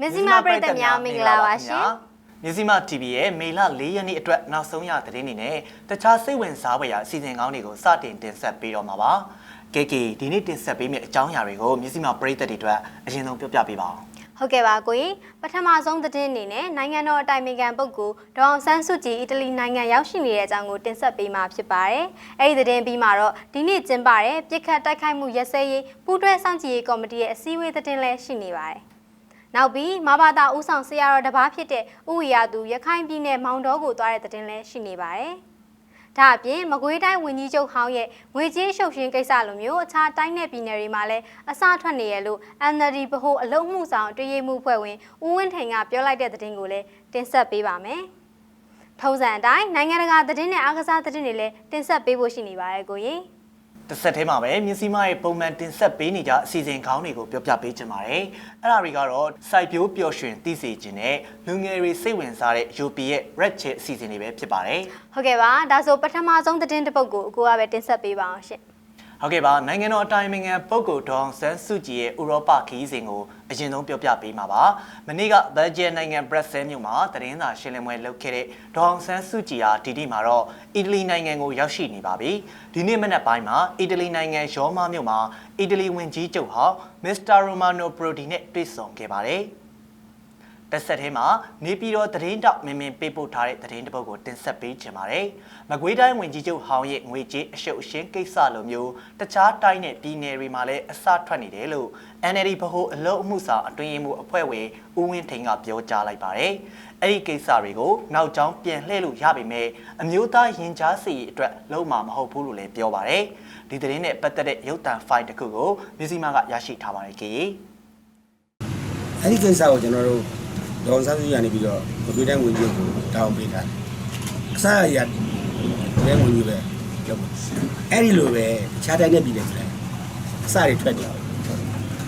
မဇ္ဈိမပရိသတ်များမင်္ဂလာပါရှင်မြစီမ TV ရဲ့မေလ၄ရက်နေ့အတွက်နောက်ဆုံးရသတင်းတွေနဲ့တခြားစိတ်ဝင်စားဖွယ်ရာအစီအစဉ်ကောင်းတွေကိုစတင်တင်ဆက်ပေးတော့မှာပါ။ကေကေဒီနေ့တင်ဆက်ပေးမယ့်အကြောင်းအရာတွေကိုမြစီမပရိသတ်တွေအတွက်အရင်ဆုံးပြောပြပေးပါဦးဟုတ်ကဲ့ပါကိုရင်ပထမဆုံးသတင်းအနေနဲ့နိုင်ငံတော်အတိုင်ပင်ခံပုဂ္ဂိုလ်ဒေါအောင်ဆန်းစုကြည်အီတလီနိုင်ငံရောက်ရှိနေတဲ့အကြောင်းကိုတင်ဆက်ပေးမှာဖြစ်ပါတယ်။အဲဒီသတင်းပြီးမှာတော့ဒီနေ့ကျင်းပတဲ့ပြစ်ခတ်တိုက်ခိုက်မှုရက်စဲရေးပူးတွဲစောင့်ကြည့်ရေးကော်မတီရဲ့အစည်းအဝေးသတင်းလည်းရှိနေပါတယ်။ နောက်ပြီးမဘာသာဦးဆောင်ဆရာတော်တစ်ပါးဖြစ်တဲ့ဥဝီယာသူရခိုင်ပြည်နယ်မောင်တော်ကိုသွားတဲ့သတင်းလည်းရှိနေပါတယ်။ဒါအပြင်မကွေးတိုင်းဝန်ကြီးချုပ်ဟောင်းရဲ့ငွေကြေးရှုပ်ရှင်းကိစ္စလိုမျိုးအခြားတိုင်းနယ်ပြည်နယ်တွေမှာလည်းအစထွက်နေရလို့ NLD ဗဟိုအလုံးမှုဆောင်တည်ရမှုဖွဲ့ဝင်ဦးဝင်းထိန်ကပြောလိုက်တဲ့သတင်းကိုလည်းတင်ဆက်ပေးပါမယ်။ထုံးစံအတိုင်းနိုင်ငံတကာသတင်းနဲ့အားကစားသတင်းတွေလည်းတင်ဆက်ပေးဖို့ရှိနေပါတယ်ကိုရင်။ တစ်ဆက်တည်းမှာပဲမြစီမရဲ့ပုံမှန်တင်ဆက်ပေးနေကြအစီအစဉ်ကောင်းတွေကိုပြောပြပေးချင်ပါတယ်။အဲ့ဒါတွေကတော့စိုက်ပျိုးပျော်ရွှင်သိစေခြင်းနဲ့လူငယ်တွေစိတ်ဝင်စားတဲ့ UP ရဲ့ Red Chat အစီအစဉ်တွေပဲဖြစ်ပါတယ်။ဟုတ်ကဲ့ပါဒါဆိုပထမဆုံးသတင်းတစ်ပုဒ်ကိုအကိုကပဲတင်ဆက်ပေးပါအောင်ရှင် ဟုတ်ကဲ့ပါနိုင်ငံတော်အတိုင်ပင်ခံပုဂ္ဂိုလ်ဒေါအောင်ဆန်းစုကြည်ရဲ့ဥရောပခရီးစဉ်ကိုအရင်ဆုံးပြောပြပေးမှာပါမနေ့ကဘယ်ဂျီယံနိုင်ငံဘရက်ဆဲမြို့မှာသတင်းစာရှင်းလင်းပွဲလုပ်ခဲ့တဲ့ဒေါအောင်ဆန်းစုကြည်ဟာဒီနေ့မှာတော့အီတလီနိုင်ငံကိုရောက်ရှိနေပါပြီဒီနေ့မနက်ပိုင်းမှာအီတလီနိုင်ငံရောမမြို့မှာအီတလီဝန်ကြီးချုပ်ဟောင်းမစ္စတာရိုမာနိုပရိုဒီနဲ့တွေ့ဆုံခဲ့ပါတယ် တက်ဆက်ထဲမှာနေပြည်တော်သတင်းတောက်မင်းမင်းပေးပို့ထားတဲ့သတင်းတစ်ပုဒ်ကိုတင်ဆက်ပေးချင်ပါတယ်။မကွေးတိုင်းဝင်ကြီးချုပ်ဟောင်းရဲ့ငွေကြေးအရှုပ်အရှင်းကိစ္စလိုမျိုးတခြားတိုင်းနဲ့ပြည်နယ်တွေမှာလည်းအစထွက်နေတယ်လို့ NLD ဗဟိုအလုံးအမှုဆောင်အတွင်းရေးမှူးအဖွဲ့ဝင်ဦးဝင်းထိန်ကပြောကြားလိုက်ပါတယ်။အဲ့ဒီကိစ္စတွေကိုနောက်ကျောင်းပြန်လှည့်လို့ရပေမဲ့အမျိုးသားရင်ကြားစီအတွက်လုံးဝမဟုတ်ဘူးလို့လည်းပြောပါတယ်။ဒီသတင်းနဲ့ပတ်သက်တဲ့ရုပ်သံဖိုင်တစ်ခုကိုမြစီမာကရရှိထားပါတယ်ကြီး။အဲ့ဒီကိစ္စကိုကျွန်တော်တို့ ဒေါန်ဆန်းစုရနေပြီးတော့မကွေးတိုင်းဝင်ကြီးကိုတောင်းပေးတာအစရရဲဝင်ကြီးပဲလုပ်ပါအဲ့ဒီလိုပဲခြားတိုင်းနဲ့ပြည်တယ်ဆိုတယ်အစတွေထွက်တယ်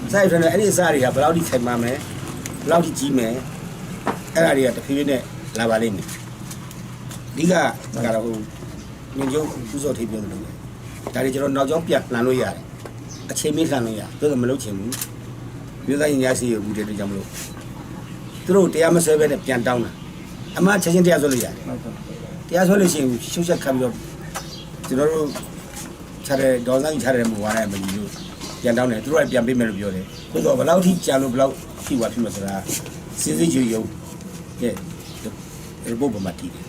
အစတွေထွက်တယ်အဲ့ဒီအစတွေကဘယ်လောက်ထိခိုင်မာမယ်ဘယ်လောက်ထိကြီးမယ်အဲ့ဒါတွေကတဖြည်းဖြည်းနဲ့လာပါလိမ့်မယ်အဓိကကတော့ဟိုညညုံဥစောထိပ်ပြောတယ်လို့ပဲဒါတွေကျွန်တော်နောက်ကျောင်းပြန်လှန်လို့ရတယ်အချိန်မေးလှန်လို့ရတယ်သို့သောမလုပ်ချင်ဘူးမြို့သားရင်ညာစီကိုဘူးတဲ့အတွက်ကြောင့်မလို့ သူတို့တရားမဆွဲဘဲနဲ့ပြန်တောင်းတာအမှချက်ချင်းတရားဆွဲလို့ရတယ်တရားဆွဲလို့ရှိရင်ရှုပ်ချက်ခံပြီးတော့ကျွန်တော်တို့ခြားတဲ့ဒေါ်ဆိုင်ခြားတဲ့မူဝါဒမကြီးလို့ပြန်တောင်းတယ်သူတို့ကပြန်ပေးမယ်လို့ပြောတယ်ကိုတော့ဘယ်လောက်ထိကြာလို့ဘယ်လောက်ထိဝါဖြစ်မှာဆိုတာစစ်စစ်ကြွရုံကဲ report ပေါ်မှာတည်တယ်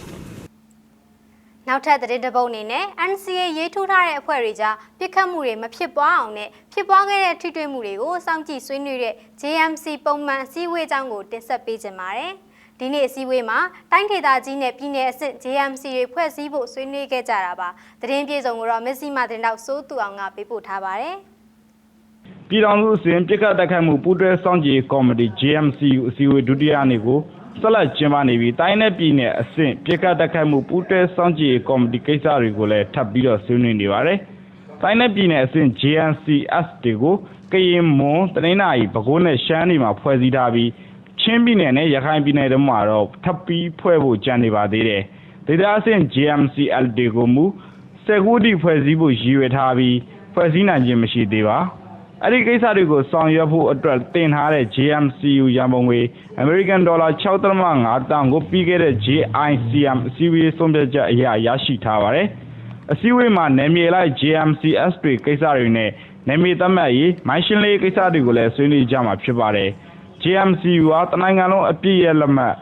နောက်ထပ်သတင်းတစ်ပုဒ်အနေနဲ့ NCA ရေးထိုးထားတဲ့အဖွဲ့တွေကြားပြစ်ခတ်မှုတွေမဖြစ်ပွားအောင်နဲ့ဖြစ်ပွားခဲ့တဲ့ထိတွေ့မှုတွေကိုစောင့်ကြည့်ဆွေးနွေးတဲ့ JMC ပုံမှန်အစည်းအဝေးအကြောင်းကိုတင်ဆက်ပေးကြပါမယ်။ဒီနေ့အစည်းအဝေးမှာတိုင်းဒေသကြီးနဲ့ပြည်내အဆင့် JMC တွေဖွဲ့စည်းဖို့ဆွေးနွေးခဲ့ကြတာပါ။သတင်းပြေဆုံးကိုတော့မက်ဆီမာတင်တော့စိုးသူအောင်ကပေးပို့ထားပါတယ်။ပြည်ထောင်စုအစဉ်ပြစ်ခတ်တိုက်ခိုက်မှုပူးတွဲစောင့်ကြည့်ရေးကော်မတီ JMCU အစည်းအဝေးဒုတိယနေ့ကို ဆက်လက်ကျင်းပနေပြီးတိုင်းနဲ့ပြည်နယ်အဆင့်ပြစ်ခတ်တိုက်ခိုက်မှုပူးတွဲစောင့်ကြည့်ရေးကော်မတီကိစ္စတွေကိုလည်းထပ်ပြီးတော့ဆွေးနွေးနေပါတယ်။တိုင်းနဲ့ပြည်နယ်အဆင့် JNCS တွေကိုကရင်မွန်တနင်္သာရီပဲခူးနဲ့ရှမ်းပြည်မှာဖွဲ့စည်းထားပြီးချင်းပြည်နယ်နဲ့ရခိုင်ပြည်နယ်တို့မှာတော့ထပ်ပြီးဖွဲ့ဖို့ကြံနေပါသေးတယ်။ဒေသအဆင့် JMCL တွေကိုမူစက်ကူတီဖွဲ့စည်းဖို့ရည်ရွယ်ထားပြီးဖွဲ့စည်းနိုင်ခြင်းမရှိသေးပါ။ အဲ့ဒီကိစ္စတွေကိုဆောင်ရွက်ဖို့အတွက်တင်ထားတဲ့ JMCU ရန်ပုံငွေ American Dollar 6.5တန်ကိုပြီးခဲ့တဲ့ JICM အစည်းအဝေးဆုံးဖြတ်ချက်အရရရှိထားပါတယ်။အစည်းအဝေးမှာနယ်မြေလိုက် JMCS တွေကိစ္စတွေနဲ့နယ်မြေသတ်မှတ်ရေးမိုင်းရှင်းလေးကိစ္စတွေကိုလည်းဆွေးနွေးကြမှာဖြစ်ပါတယ်။ JMCU ဟာတနိုင်ငံလုံးအပြည့်ရဲ့လက်မှတ်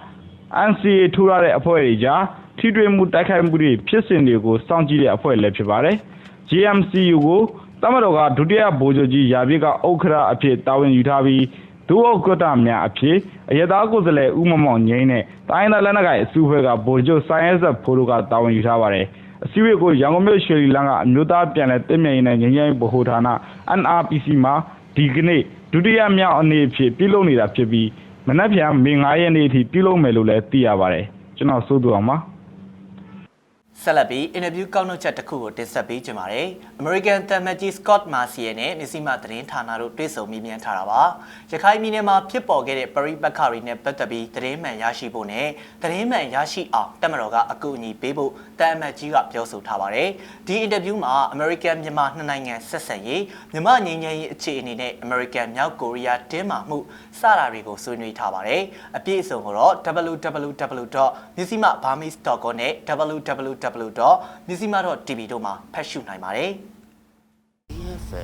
NCA ထိုးရတဲ့အဖွဲ့တွေကြားထိတွေ့မှုတိုက်ခိုက်မှုတွေဖြစ်စဉ်တွေကိုစောင့်ကြည့်တဲ့အဖွဲ့လည်းဖြစ်ပါတယ်။ JMCU ကို တမတော်ကဒုတိယဗိုလ်ချုပ်ကြီးရာပြစ်ကဥက္ကဋ္ဌအဖြစ်တာဝန်ယူထားပြီးဒုဥက္ကဋ္ဌများအဖြစ်အရသာကိုယ်စားလှယ်ဦးမောင်မောင်ငိမ့်နဲ့တိုင်းဒေသလက်နက်ကိုင်အစုအဖွဲ့ကဗိုလ်ချုပ်စိုင်းရဲဆက်ဖိုးတို့ကတာဝန်ယူထားပါတယ်။အစည်းအဝေးကိုရန်ကုန်မြို့ရွှေလီလန်းကအမျိုးသားပြန်လည်တည်မြဲရေးနဲ့ငြိမ်းချမ်းရေးဗဟိုဌာန NRPC မှာဒီကနေ့ဒုတိယမြောက်အနေဖြင့်ပြုလုပ်နေတာဖြစ်ပြီးမနက်ဖြန်မေ9ရက်နေ့အထိပြုလုပ်မယ်လို့လည်းသိရပါတယ်။ကျွန်တော်စိုးသူအောင်ပါ။ ဆက်လက်ပြီးအင်တာဗျူးကောက်နှုတ်ချက်တစ်ခုကိုတင်ဆက်ပေးကြပါမယ်။ American တမ်မတ်ကြီး Scott Marciel နဲ့မြစည်းမသတင်းဌာနတို့တွေ့ဆုံမေးမြန်းထားတာပါ။ရခိုင်ပြည်နယ်မှာဖြစ်ပေါ်ခဲ့တဲ့ပရိပတ်ခတွေနဲ့ပတ်သက်ပြီးသတင်းမှန်ရရှိဖို့နဲ့သတင်းမှန်ရရှိအောင်တက်မတော်ကအကူအညီပေးဖို့တမ်မတ်ကြီးကပြောဆိုထားပါတယ်။ဒီအင်တာဗျူးမှာ American မြန်မာနှစ်နိုင်ငံဆက်ဆံရေးမြန်မာငြိမ်းချမ်းရေးအခြေအနေနဲ့ American မြောက်ကိုရီးယားတင်းမာမှုစတာတွေကိုဆွေးနွေးထားပါတယ်။အပြည့်အစုံကိုတော့ www.myanmarburmese.com နဲ့ www.myanmar.tv တို့မှာဖတ်ရှုနိုင်ပါတယ်။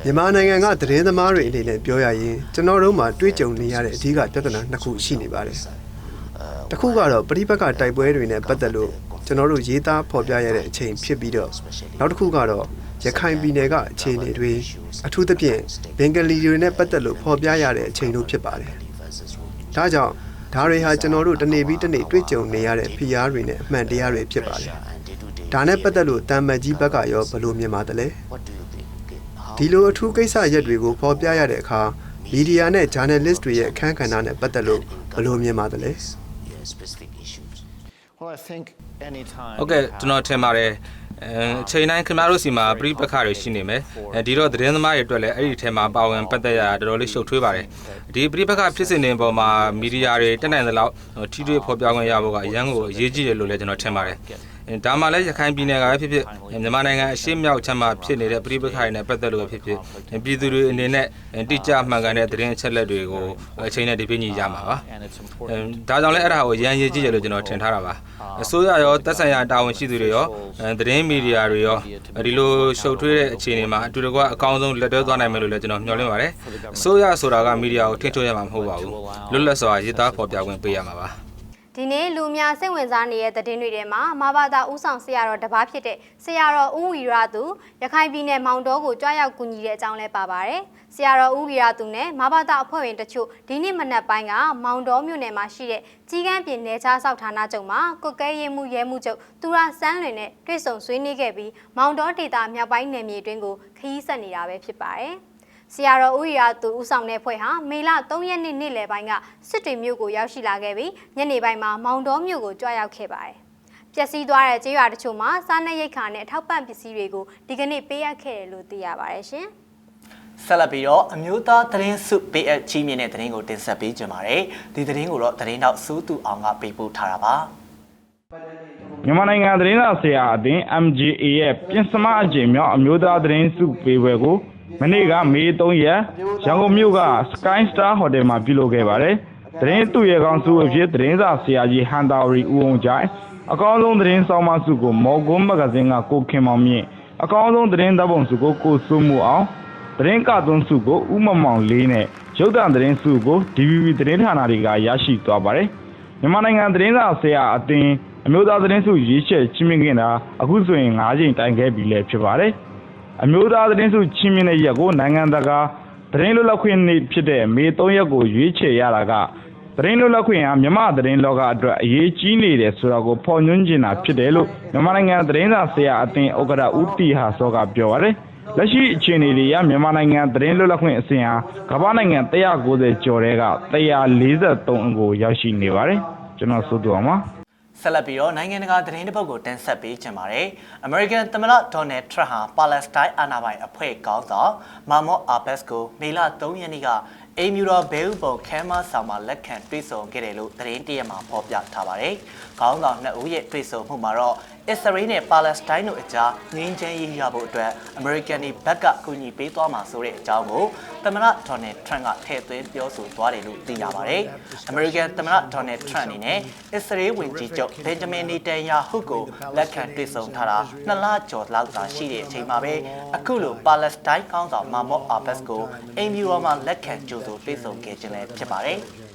မြန်မာနိုင်ငံကသတင်းသမားတွေအနေနဲ့ပြောရရင်ကျွန်တော်တို့မှာတွေ့ကြုံနေရတဲ့အဓိကပြဿနာနှစ်ခုရှိနေပါတယ်။တစ်ခုကတော့ပြိပက္ခတိုက်ပွဲတွေနဲ့ပတ်သက်လို့ကျွန်တော်တို့ရေးသားဖော်ပြရတဲ့အချိန်ဖြစ်ပြီးတော့နောက်တစ်ခုကတော့ရခိုင်ပြည်နယ်ကအခြေအနေတွေအထူးသဖြင့်ဘင်္ဂလီတွေနဲ့ပတ်သက်လို့ဖော်ပြရတဲ့အချိန်တို့ဖြစ်ပါတယ်။ဒါကြောင့်ဒါတွေဟာကျွန်တော်တို့တနေ့ပြီးတနေ့တွေ့ကြုံနေရတဲ့ဖိအားတွေနဲ့အမှန်တရားတွေဖြစ်ပါတယ်။ ဒါနဲ့ပတ်သက်လို့တမ်မတ်ကြီးဘက်ကရောဘယ်လိုမြင်ပါသလဲ။ဒီလိုအထူးကိစ္စရက်တွေကိုဖော်ပြရတဲ့အခါမီဒီယာနဲ့ဂျာနယ်လစ်တွေရဲ့အခန်းကဏ္ဍနဲ့ပတ်သက်လို့ဘယ်လိုမြင်ပါသလဲဟုတ်ကဲ့ကျွန်တော်ထင်ပါတယ်အဲအချိန်တိုင်းခင်ဗျားတို့စီမှာပြိပခါတွေရှိနေမယ်အဲဒီတော့သတင်းသမားတွေအတွက်လည်းအဲ့ဒီထဲမှာပါဝင်ပတ်သက်ရတာတော်တော်လေးရှုပ်ထွေးပါတယ်ဒီပြိပခါဖြစ်စဉ်တွေပေါ်မှာမီဒီယာတွေတက်နိုင်သလောက်ထိတွေ့ဖော်ပြခွင့်ရဖို့ကအရန်ကိုအရေးကြီးတယ်လို့လည်းကျွန်တော်ထင်ပါတယ် ဒါမှလည်းရခိုင်ပြည်နယ်ကပဲဖြစ်ဖြစ်မြန်မာနိုင်ငံအရှေ့မြောက်ချမ်းမှာဖြစ်နေတဲ့ပြိပခါတွေနဲ့ပတ်သက်လို့ဖြစ်ဖြစ်ပြည်သူတွေအနေနဲ့တိကျမှန်ကန်တဲ့သတင်းအချက်အလက်တွေကိုအချိန်နဲ့ဒီပြည့်ညီရမှာပါဒါကြောင့်လည်းအဲ့ဒါကိုရန်ရေးကြည့်ရလို့ကျွန်တော်ထင်ထားတာပါအစိုးရရောသက်ဆိုင်ရာတာဝန်ရှိသူတွေရောသတင်းမီဒီယာတွေရောဒီလိုရှုပ်ထွေးတဲ့အခြေအနေမှာအတူတကွအကောင်းဆုံးလက်တွဲသွားနိုင်မယ်လို့လည်းကျွန်တော်မျှော်လင့်ပါတယ်အစိုးရဆိုတာကမီဒီယာကိုထိန်းချုပ်ရမှာမဟုတ်ပါဘူးလွတ်လပ်စွာရေးသားဖော်ပြခွင့်ပေးရမှာပါ ဒီနေ့လူအများစိတ်ဝင်စားနေတဲ့သတင်းတွေထဲမှာမဘာသာဦးဆောင်ဆရာတော်တစ်ပါးဖြစ်တဲ့ဆရာတော်ဦးဝီရသူရခိုင်ပြည်နယ်မောင်တောကိုကြွားရောက်ကူညီတဲ့အကြောင်းလဲပါပါတယ်။ဆရာတော်ဦးဝီရသူနဲ့မဘာသာအဖွဲ့ဝင်တချို့ဒီနေ့မနက်ပိုင်းကမောင်တောမြို့နယ်မှာရှိတဲ့ကြီးကန်းပြင်နယ်ခြားဆောက်ဌာနချုပ်မှာကုတ်ကဲရေးမှုရဲမှုချုပ်သူရဆန်းလွင်နဲ့တွေ့ဆုံဆွေးနွေးခဲ့ပြီးမောင်တောဒေသမြောက်ပိုင်းနယ်မြေတွင်းကိုခရီးဆက်နေတာပဲဖြစ်ပါတယ်။ ဆရာတော်ဦးရာသူဦးဆောင်တဲ့ဖွဲ့ဟာမေလ3ရက်နေ့နေ့လယ်ပိုင်းကစစ်တွေမြို့ကိုရောက်ရှိလာခဲ့ပြီးညနေပိုင်းမှာမောင်တော်မြို့ကိုကြွားရောက်ခဲ့ပါတယ်။ပျက်စီးသွားတဲ့ကျေးရွာတချို့မှာစားနပ်ရိက္ခာနဲ့အထောက်ပံ့ပစ္စည်းတွေကိုဒီကနေ့ပေးအပ်ခဲ့တယ်လို့သိရပါတယ်ရှင်။ဆက်လက်ပြီးတော့အမျိုးသားသတင်းစုပေးအပ်ချီးမြှင့်တဲ့သတင်းကိုတင်ဆက်ပေးကြပါမယ်။ဒီသတင်းကိုတော့သတင်းတော့စူးသူအောင်ကပေးပို့ထားတာပါ။မြန်မာနိုင်ငံသတင်းစာဆရာအသင်း MGA ရဲ့ပြင်စမအကြိမ်မြောက်အမျိုးသားသတင်းစုပေးပွဲကို မနေ့ကမေ3ရက်ရန်ကုန်မြို့က Sky Star Hotel မှာပြုလုပ်ခဲ့ပါတယ်။သတင်းသူရဲကောင်းစုအဖြစ်သတင်းစာဆရာကြီးဟန်တာရီဦးအောင်ကြိုင်အကောင်းဆုံးသတင်းဆောင်မစုကိုမော်ကွန်းမဂဇင်းကကိုခင်မောင်မြင့်အကောင်းဆုံးသတင်းသတ်ပုံစုကိုကိုစိုးမှုအောင်သတင်းကသွန်းစုကိုဦးမမောင်လေးနဲ့ရုပ်သံသတင်းစုကို DVB သတင်းဌာနတွေကရရှိသွားပါတယ်။မြန်မာနိုင်ငံသတင်းစာဆရာအသင်းအမျိုးသားသတင်းစုရွေးချယ်ချင်းမြင့်ခင်တာအခုဆိုရင်၅ချိန်တိုင်ခဲ့ပြီလည်းဖြစ်ပါတယ်။ အမျိုးသားသတင်းစုချင်းမြင့်တဲ့ရက်ကိုနိုင်ငံတကာသတင်းလွတ်လပ်ခွင့်နေ့ဖြစ်တဲ့မေ3ရက်ကိုရွေးချယ်ရတာကသတင်းလွတ်လပ်ခွင့်ဟာမြမသတင်းလောကအတွက်အရေးကြီးနေတယ်ဆိုတာကိုဖော်ညွှန်းခြင်းတာဖြစ်တယ်လို့မြန်မာနိုင်ငံသတင်းစာဆရာအသင်းဥက္ကဋ္ဌဦးတီဟာစောကပြောပါတယ်။လက်ရှိအခြေအနေတွေအရမြန်မာနိုင်ငံသတင်းလွတ်လပ်ခွင့်အစဉ်ဟာကမ္ဘာနိုင်ငံ190ကျော်တဲက143ကိုရောက်ရှိနေပါတယ်။ကျွန်တော်ဆိုသူအောင်ပါ။ ဆက်လက်ပြီးတော့နိုင်ငံတကာသတင်းတစ်ပုဒ်ကိုတင်ဆက်ပေးချင်ပါတယ်။ American သမ္မတဒေါ်နယ်ထရန့်ဟာပါလက်စတိုင်းအာဏာပိုင်အဖွဲ့ကောင်းဆောင်မာမော့အာဘက်ကိုမေလ3ရက်နေ့ကအေမြူတော်ဘဲဥပုံခမ်းမဆောင်မှာလက်ခံတွေ့ဆုံခဲ့တယ်လို့သတင်းတရက်မှာဖော်ပြထားပါတယ်။ ခေါင်းဆောင်နှစ်ဦးရဲ့တွေ့ဆုံမှုမှာတော့အစ္စရေးနဲ့ပါလက်စတိုင်းတို့အကြားငြိမ်းချမ်းရေးရဖို့အတွက် American တွေဘက်ကအကူအညီပေးသွားမှာဆိုတဲ့အကြောင်းကိုသမ္မတဒေါ်နယ်ထရန့်ကထည့်သွင်းပြောဆိုသွားတယ်လို့သိရပါတယ်။ American သမ္မတဒေါ်နယ်ထရန့်အနေနဲ့အစ္စရေးဝန်ကြီးချုပ်ဘင်ဂျမင်နေတန်ယာဟုကိုလက်ခံတွေ့ဆုံထားတာနှစ်လကျော်လောက်သာရှိတဲ့အချိန်မှာပဲအခုလိုပါလက်စတိုင်းခေါင်းဆောင်မာမော့အာဘက်ကိုအင်မြူရောမှာလက်ခံကြိုဆိုတွေ့ဆုံခဲ့ခြင်းလည်းဖြစ်ပါတယ်။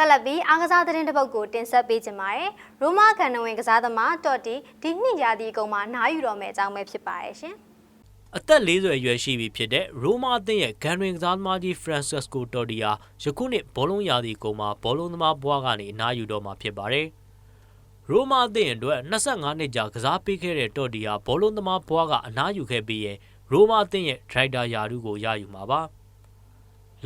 ဆက်လက်ပြီးအားကစားသတင်းတစ်ပုဒ်ကိုတင်ဆက်ပေးကြပါမယ်။ရိုမာကန်နဝင်ကစားသမားတော်တီဒီနှစ်ရာသီအကုန်မှာနားယူတော်မယ့်အကြောင်းပဲဖြစ်ပါရဲ့ရှင်။အသက်40အရွယ်ရှိပြီဖြစ်တဲ့ရိုမာအသင်းရဲ့ဂန်ရင်ကစားသမားကြီးဖရန်စစ်ကိုတော်ဒီယာယခုနှစ်ဘောလုံးရာသီကုန်မှာဘောလုံးသမားဘွားကနေအနားယူတော့မှာဖြစ်ပါတယ်။ရိုမာအသင်းအတွက်25နှစ်ကြာကစားပေးခဲ့တဲ့တော်ဒီယာဘောလုံးသမားဘွားကအနားယူခဲ့ပြီးရင်ရိုမာအသင်းရဲ့ဒရိုက်တာယာရုကိုရယူမှာပါ။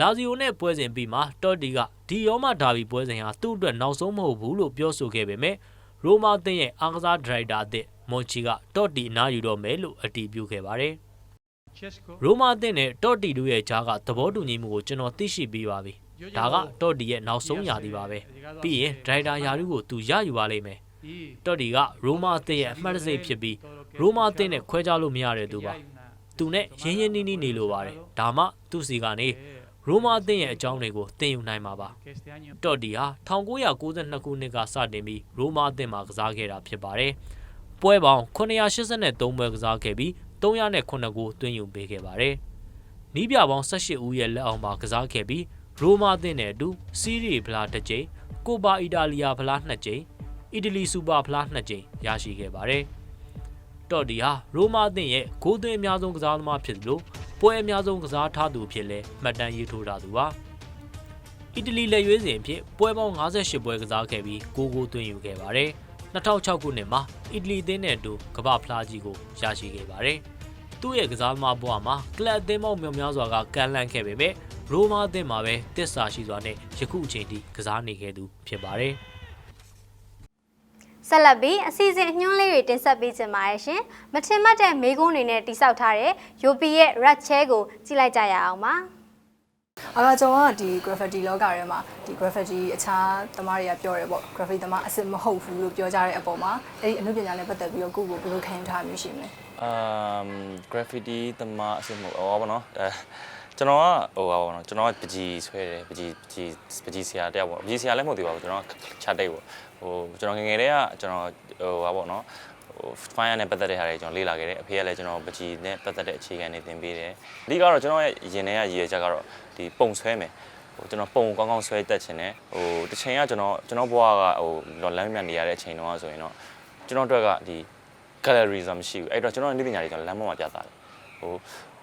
လာဇီယိုနဲ့ပွဲစဉ်ပြီးမှာတော့တီကဒီရောမဒါဘီပွဲစဉ်ဟာသူ့အတွက်နောက်ဆုံးမဟုတ်ဘူးလို့ပြောဆိုခဲ့ပေမဲ့ရိုမာအသင်းရဲ့အားကစားဒရိုက်တာအသစ်မွန်ချီကတော့တီအနားယူတော့မယ်လို့အတည်ပြုခဲ့ပါတယ်။ရိုမာအသင်းနဲ့တော့တီတို့ရဲ့ကြားကသဘောတူညီမှုကိုကျွန်တော်သိရှိပြီးပါပြီ။ဒါကတော့တီရဲ့နောက်ဆုံးရာသီပါပဲ။ပြီးရင်ဒရိုက်တာယာရုကိုသူရယူပါလိမ့်မယ်။တော့တီကရိုမာအသင်းရဲ့အမှတ်တစိဖြစ်ပြီးရိုမာအသင်းနဲ့ခွဲခြားလို့မရတဲ့သူပါ။သူနဲ့ရင်းရင်းနှီးနှီးနေလိုပါတယ်။ဒါမှသူ့စီကနေ ရိုမာအသင်းရဲ့အကြောင်းတွေကိုသင်ယူနိုင်မှာပါ။တော့တီဟာ1992ခုနှစ်ကစတင်ပြီးရိုမာအသင်းမှာကစားခဲ့တာဖြစ်ပါတယ်။ပွဲပေါင်း983ပွဲကစားခဲ့ပြီး309ကိုသွင်းယူပေးခဲ့ပါတယ်။နီးပြပေါင်း18ဦးရဲ့လက်အောက်မှာကစားခဲ့ပြီးရိုမာအသင်းနဲ့အတူစီးရီဖလားတစ်ကြိမ်၊ကိုပါအီတာလီယာဖလား2ကြိမ်၊အီတလီစူပါဖလား2ကြိမ်ရရှိခဲ့ပါတယ်။တော့ဒီဟာရိုမာအသင်းရဲ့ဂိုးသွင်းအများဆုံးကစားသမားဖြစ်သလို ပွဲအများဆုံးကစားထားသူဖြစ်လဲမှတ်တမ်းရေးထိုးထားသူပါ။အီတလီလက်ရွေးစင်အဖြစ်ပွဲပေါင်း58ပွဲကစားခဲ့ပြီး9ဂိုးသွင်းယူခဲ့ပါတယ်။2006ခုနှစ်မှာအီတလီအသင်းနဲ့အတူကမ္ဘာဖလားကြီးကိုရရှိခဲ့ပါတယ်။သူ့ရဲ့ကစားသမားဘဝမှာကလပ်အသင်းပေါင်းမြောက်များစွာကကန်လန့်ခဲ့ပေမဲ့ရိုမာအသင်းမှာပဲတစ္ဆာရှိစွာနဲ့ယခုအချိန်ထိကစားနေခဲ့သူဖြစ်ပါတယ်။ ဆက်လက်ပြီးအစီအစဉ်အညွှန်းလေးတွေတင်ဆက်ပေးချင်ပါတယ်ရှင်။မထင်မှတ်တဲ့မေကုန်းတွေနဲ့တိစောက်ထားတဲ့ UP ရဲ့ red chair ကိုကြည့်လိုက်ကြရအောင်ပါ။အာကျွန်တော်ကဒီ graffiti လောကထဲမှာဒီ graffiti အခြားသမားတွေကပြောတယ်ပေါ့ graffiti သမားအစ်စ်မဟုတ်ဘူးလို့ပြောကြတဲ့အပေါ်မှာအဲ့ဒီအမှုပညာနဲ့ပတ်သက်ပြီးတော့ကိုယ့်ကိုဘယ်လိုခံယူထားမျိုးရှိမလဲအမ် graffiti တမအစစ်မှုဟောပါတော့အဲကျွန်တော်ကဟိုပါပါတော့ကျွန်တော်ကပကြီးဆွဲတယ်ပကြီးပကြီးပကြီးဆရာတယောက်ပေါ့ပကြီးဆရာလည်းမဟုတ်သေးပါဘူးကျွန်တော်ကချတိတ်ပေါ့ ဟိုကျွန်တော်ငယ်ငယ်တည်းကကျွန်တော်ဟိုပါပေါ့နော်ဟို fire နဲ့ပတ်သက်တဲ့ဟာတွေကျွန်တော်လေ့လာခဲ့တယ်အဖေကလည်းကျွန်တော်ပကြီးနဲ့ပတ်သက်တဲ့အခြေခံတွေသင်ပေးတယ်အဓိကတော့ကျွန်တော်ရဲ့ရင်ထဲကရည်ရချက်ကတော့ဒီပုံဆွဲမယ်ဟိုကျွန်တော်ပုံကောင်းကောင်းဆွဲတတ်ချင်တယ်ဟိုတစ်ချိန်ကကျွန်တော်ကျွန်တော်ဘဝကဟိုလမ်းမြတ်နေရတဲ့အချိန်တုန်းကဆိုရင်တော့ကျွန်တော်တို့ကဒီ gallery ဆိုတာမရှိဘူးအဲ့တော့ကျွန်တော်နေ့ပညာတွေကျွန်တော်လမ်းပေါ်မှာပြသတယ်ဟို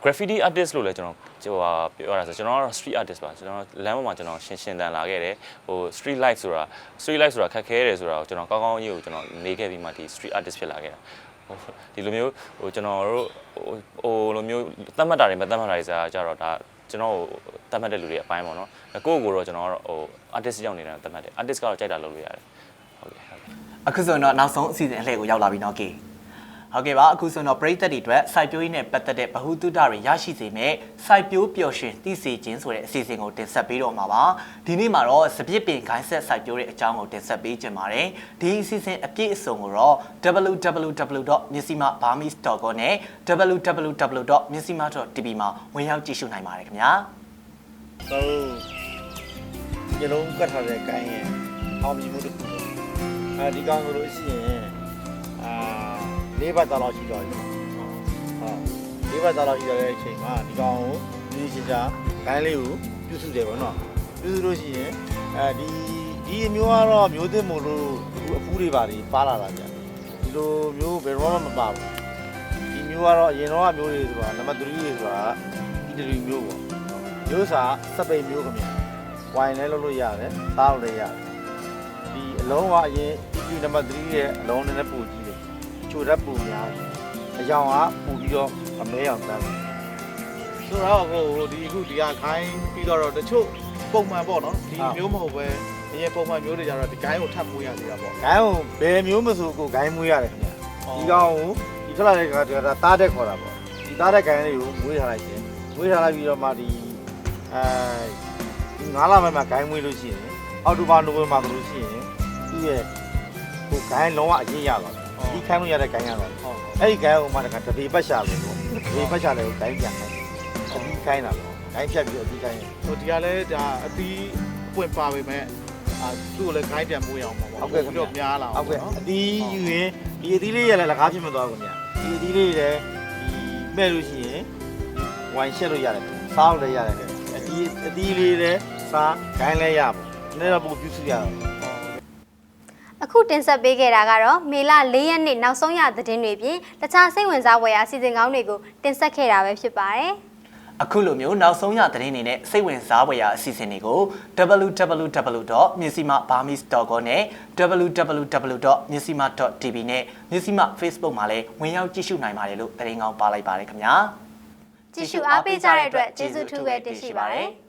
graffiti artist လို့လည်းကျွန်တော်ဟိုဟာပြောရတာဆိုကျွန်တော်ကတော့ street artist ပါကျွန်တော်လမ်းပေါ်မှာကျွန်တော်ရှင်းရှင်းတန်လာခဲ့တယ်ဟို street life ဆိုတာ street life ဆိုတာခက်ခဲတယ်ဆိုတာကိုကျွန်တော်ကောင်းကောင်းကြီးကိုကျွန်တော်နေခဲ့ပြီးမှဒီ street artist ဖြစ်လာခဲ့တာဟိုဒီလိုမျိုးဟိုကျွန်တော်တို့ဟိုဟိုလိုမျိုးသတ်မှတ်တာတွေမသတ်မှတ်တာတွေဆိုတာကြတော့ဒါကျွန်တော်သတ်မှတ်တဲ့လူတွေအပိုင်းပေါ့နော်ကိုယ့်ကိုယ်တော့ကျွန်တော်ကတော့ဟို artist ရောက်နေတာသတ်မှတ်တယ် artist ကတော့ကြိုက်တာလုပ်လို့ရတယ်ဟုတ်ကဲ့ဟုတ်ကဲ့အခုဆိုရင်တော့နောက်ဆုံးအစီအစဉ်အလှည့်ကိုရောက်လာပြီနော်ကေ ဟုတ်ကဲ့ပါအခုဆိုရင်တော့ပရိသတ်တွေအတွက်စိုက်ပျိုးရေးနဲ့ပတ်သက်တဲ့ဗဟုသုတတွေရရှိစေမဲ့စိုက်ပျိုးပျော်ရွှင်သိစေခြင်းဆိုတဲ့အစီအစဉ်ကိုတင်ဆက်ပေးတော့မှာပါဒီနေ့မှာတော့စပစ်ပင်ခိုင်းဆက်စိုက်ပျိုးတဲ့အကြောင်းကိုတင်ဆက်ပေးခြင်းပါတယ်ဒီအစီအစဉ်အပြည့်အစုံကိုတော့ www.myanmar.burmese.com နဲ့ www.myanmar.tv မှာဝင်ရောက်ကြည့်ရှုနိုင်ပါတယ်ခင်ဗျာကျွန်တော်တို့ညလုံးကတ်ထားတဲ့ကိုင်းရဲ့အောင်မြင်မှုတစ်ခုပေါ့အဲဒီကောင်ဆိုလို့ရှိရင်အာ လေးဘတ်သားလောက်ရှိတော့ပြီဟုတ်လေးဘတ်သားလောက်ရှိတော့တဲ့အချိန်မှာဒီကောင်ကိုဒီချင်ချာကိုင်းလေးကိုပြုစုတယ်ပေါ့နော်ပြုစုလို့ရှိရင်အဲဒီဒီအမျိုးကတော့မျိုးသစ်မို့လို့အဖူးတွေပါတွေပါလာတာဗျဒီလိုမျိုးဘယ်တော့မှမပါဘူးဒီမျိုးကတော့အရင်တော့မျိုးတွေဆိုတာနံပါတ်3တွေဆိုတာဒီတရီမျိုးပေါ့မျိုးစာစပိတ်မျိုးခင်ဗျာဝိုင်လည်းလုပ်လို့ရတယ်သားလို့လည်းရတယ်ဒီအလုံးကအရင် EQ နံပါတ်3ရဲ့အလုံးနည်းနည်းပိုကြီးတယ် ချိုတတ်ပိုများတယ်အယောင်ကပိုပြီးတော့အမဲအောင်တန်းတယ်ဆိုတော့ဟိုဒီအခုဒီကခိုင်းပြီးတော့တချို့ပုံမှန်ပေါ့နော်ဒီမျိုးမဟုတ်ပဲအရင်ပုံမှန်မျိုးတွေကြတော့ဒီဂိုင်းကိုထပ်မွေးရသေးတာပေါ့ဂိုင်းကိုဘယ်မျိုးမဆိုကိုဂိုင်းမွေးရတယ်ခင်ဗျာဒီကောင်ကိုဒီထွက်လာတဲ့ကတားတဲ့ခေါ်တာပေါ့ဒီတားတဲ့ဂိုင်းလေးကိုမွေးထားလိုက်တယ်မွေးထားလိုက်ပြီးတော့မှဒီအဲဒီ9လပိုင်းမှာဂိုင်းမွေးလို့ရှိရင်အောက်တိုဘာနိုဝင်ဘာဆိုလို့ရှိရင်သူ့ရဲ့ဟိုဂိုင်းလုံးဝအရင်ရသွားတယ် ဒီခိုင်းလို့ရတဲ့ဂိုင်းရသွားတယ်အဲ့ဒီဂိုင်းကိုမှတခါတပေပတ်ရှာလို့ပေါ့တပေပတ်ရှာတယ်ကိုဂိုင်းပြန်ခိုင်းအပြီးခိုင်းတာပေါ့ဂိုင်းဖြတ်ပြီးတော့အပြီးခိုင်းတယ်ဟိုဒီကလည်းဒါအသီးပွင့်ပါပေမဲ့အာသူ့ကိုလည်းခိုင်းပြန်မိုးရအောင်ပါပေါ့ဟုတ်ကဲ့ခင်ဗျာတော့များလာဟုအောင်တ်ကဲ့နော်အတီးယူရင်ဒီအတီးလေးရလည်းလက်ကားဖြစ်မသွားဘူးခင်ဗျာဒီအတီးလေးလည်းဒီမဲ့လို့ရှိရင်ဝိုင်ရှက်လို့ရတယ်စားလို့လည်းရတယ်အတီးအတီးလေးလည်းစားဂိုင်းလည်းရပါဘူးနည်းတော့ပို့ပြုစုရအောင် အခုတင်ဆက်ပေးခဲ့တာကတော့မေလ၄ရက်နေ့နောက်ဆုံးရသတင်းတွေပြင်တခြားစိတ်ဝင်စားဖွယ်ရာစီစဉ်ကောင်းတွေကိုတင်ဆက်ခဲ့တာပဲဖြစ်ပါတယ်။အခုလိုမျိုးနောက်ဆုံးရသတင်းတွေနဲ့စိတ်ဝင်စားဖွယ်ရာအစီအစဉ်တွေကို www.myanmar.burmese.com နဲ့ www.myanmar.tv နဲ့မြန်မာ Facebook မှာလည်းဝင်ရောက်ကြည့်ရှုနိုင်ပါတယ်လို့သတင်းကောင်းပါလိုက်ပါတယ်ခင်ဗျာကြည့်ရှုအားပေးကြတဲ့အတွက်ကျေးဇူးထူးပဲတင်ရှိပါတယ်။